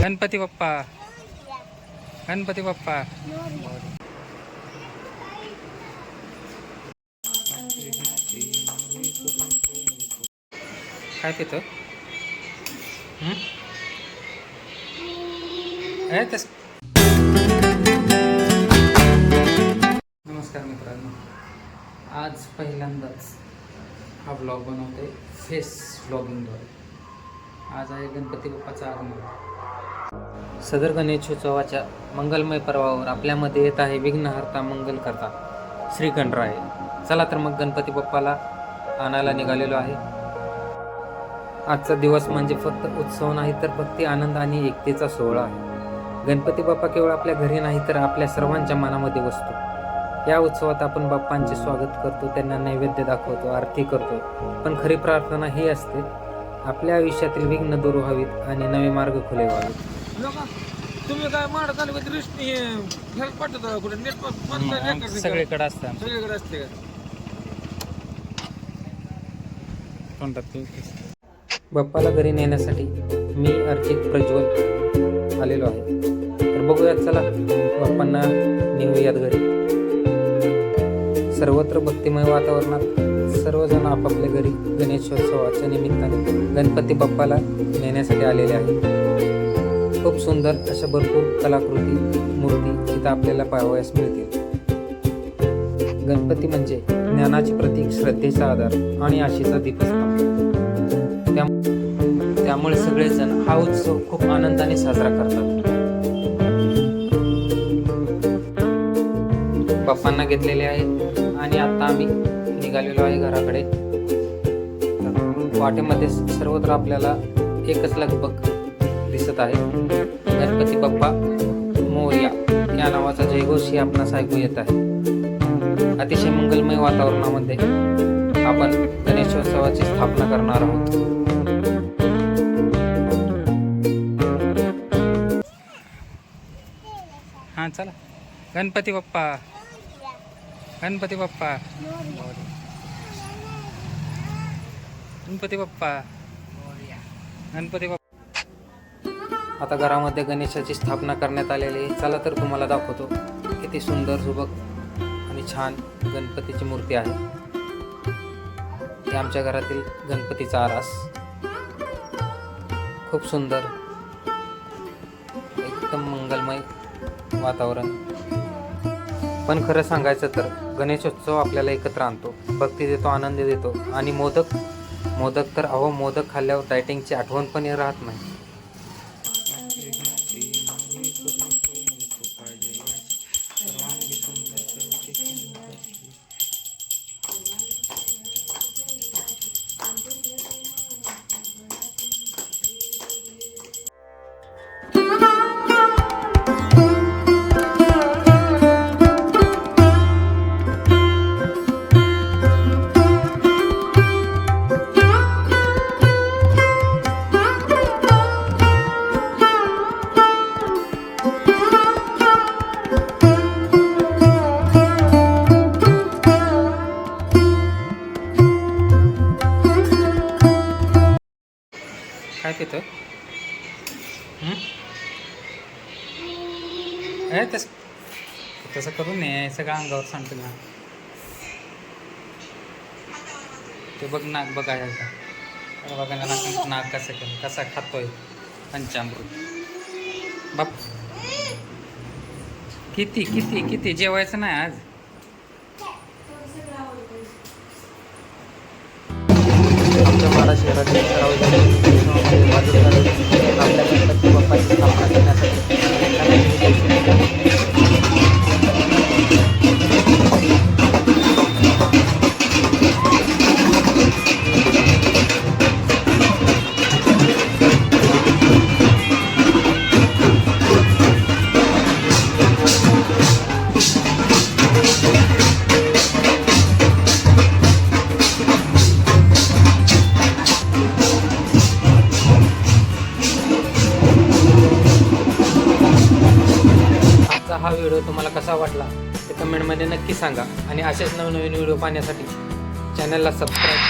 गणपती बाप्पा. गणपती बाप्पा. काय पितो? नमस्कार मित्रांनो. आज पहिल्यांदाच हा ब्लॉग बनवते फेस ब्लॉगिंगद्वारे आज आहे गणपती बाप्पाचा आगमन. सदर गणेशोत्सवाच्या मंगलमय पर्वावर आपल्यामध्ये येत आहे विघ्नहर्ता मंगलकर्ता श्रीखंडराय चला तर मग गणपती बाप्पाला आणायला निघालेलो आहे. आजचा दिवस म्हणजे फक्त उत्सव नाही तर भक्ती आनंद आणि एकतेचा सोहळा आहे. गणपती बाप्पा केवळ आपल्या घरी नाही तर आपल्या सर्वांच्या मनामध्ये बसतो या उत्सवात आपण बाप्पांचे स्वागत करतो त्यांना नैवेद्य दाखवतो आरती करतो. पण खरी प्रार्थना ही असते आपल्या आयुष्यातील विघ्न दूर व्हावीत आणि नवे मार्ग खुले व्हावेत. तुम्ही काय सगळीकडे असतात सगळीकडे असते बाप्पाला घरी नेण्यासाठी मी अर्चित प्रज्वल आलेलो आहे. तर बघूयात चला बाप्पांना नेऊयात घरी. सर्वत्र भक्तिमय वातावरणात सर्वजण आपापल्या घरी गणेशोत्सवाच्या निमित्ताने गणपती बाप्पाला नेण्यासाठी आलेले आहेत. खूप सुंदर अशा भरपूर कलाकृती मूर्ती इथं आपल्याला पाहावयास मिळतील. गणपती म्हणजे ज्ञानाचे प्रतीक श्रद्धेचा आधार आणि आशेचा दीपस्तंभ. त्या- त्यामुळे सगळेजण हा उत्सव खूप आनंदाने साजरा करतात. बाप्पांना घेतलेले आहेत. आम्ही निघालेलो आहे घराकडे. वाटेमध्ये सर्वत्र आपल्याला एकच लगबग दिसत आहे. गणपती बाप्पा मोर्या या नावाचा जयघोष ही आपणास ऐकू येत आहे. अतिशय मंगलमय वातावरणामध्ये आपण गणेशोत्सवाची स्थापना करणार आहोत. हां चला. गणपती बाप्पा. गणपती बाप्पा. गणपती बाप्पा. गणपती बाप्पा. आता घरामध्ये गणेशाची स्थापना करण्यात आलेली आहे. चला तर तुम्हाला दाखवतो किती सुंदर सुबक आणि छान गणपतीची मूर्ती आहे. ही आमच्या घरातील गणपतीचा आरास. खूप सुंदर एकदम मंगलमय वातावरण. पण खरं सांगायचं तर गणेशोत्सव आपल्याला एकत्र आणतो. भक्ती देतो आनंद देतो. आणि मोदक मोदक तर अहो मोदक खाल्ल्यावर डायटिंगची आठवण पण राहत नाही. तिथं पितो तस तसं करू नये सगळं अंगावर सांगतो ना ते बघ नाक बघा ह्याचा बघा नाक नाक कसं केलं कसा खातोय पंचामृत. बाप. किती किती किती? जेवायचं नाही आज? आमच्या माडा व्हिडिओ तुम्हाला कसा वाटला ते कमेंटमध्ये नक्की सांगा. आणि असेच नवनवीन व्हिडिओ पाहण्यासाठी चॅनलला सबस्क्राईब